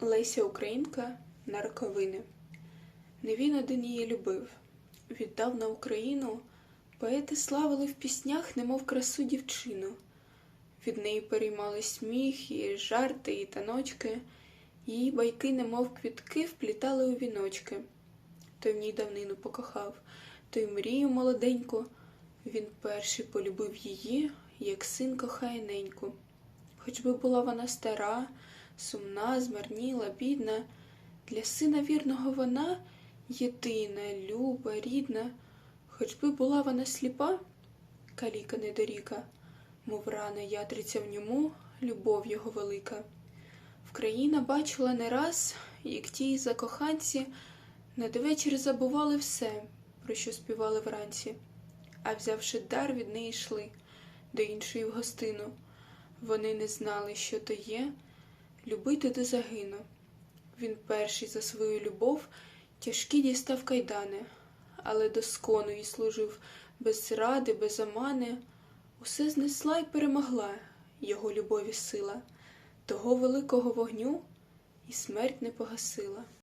Леся Українка на роковини. Не він один її любив. Віддав на Україну. Поети славили в піснях, немов красу дівчину. Від неї переймали сміх, і жарти, і таночки. Її байки, немов квітки, вплітали у віночки. Той в ній давнину покохав, той мрію молоденьку. Він перший полюбив її, як син кохає неньку. Хоч би була вона стара, сумна, змарніла, бідна, для сина вірного вона єдина, люба, рідна, хоч би була вона сліпа, каліка недоріка, мов рана ятриця в ньому, любов його велика. Вкраїна бачила не раз, як ті закоханці надвечір забували все, про що співали вранці, а взявши дар, від неї йшли до іншої в гостину. Вони не знали, що то є любити до загину. Він перший за свою любов тяжкі дістав кайдани, але доскону їй служив без ради, без омани. Усе знесла й перемогла його любові сила, того великого вогню і смерть не погасила.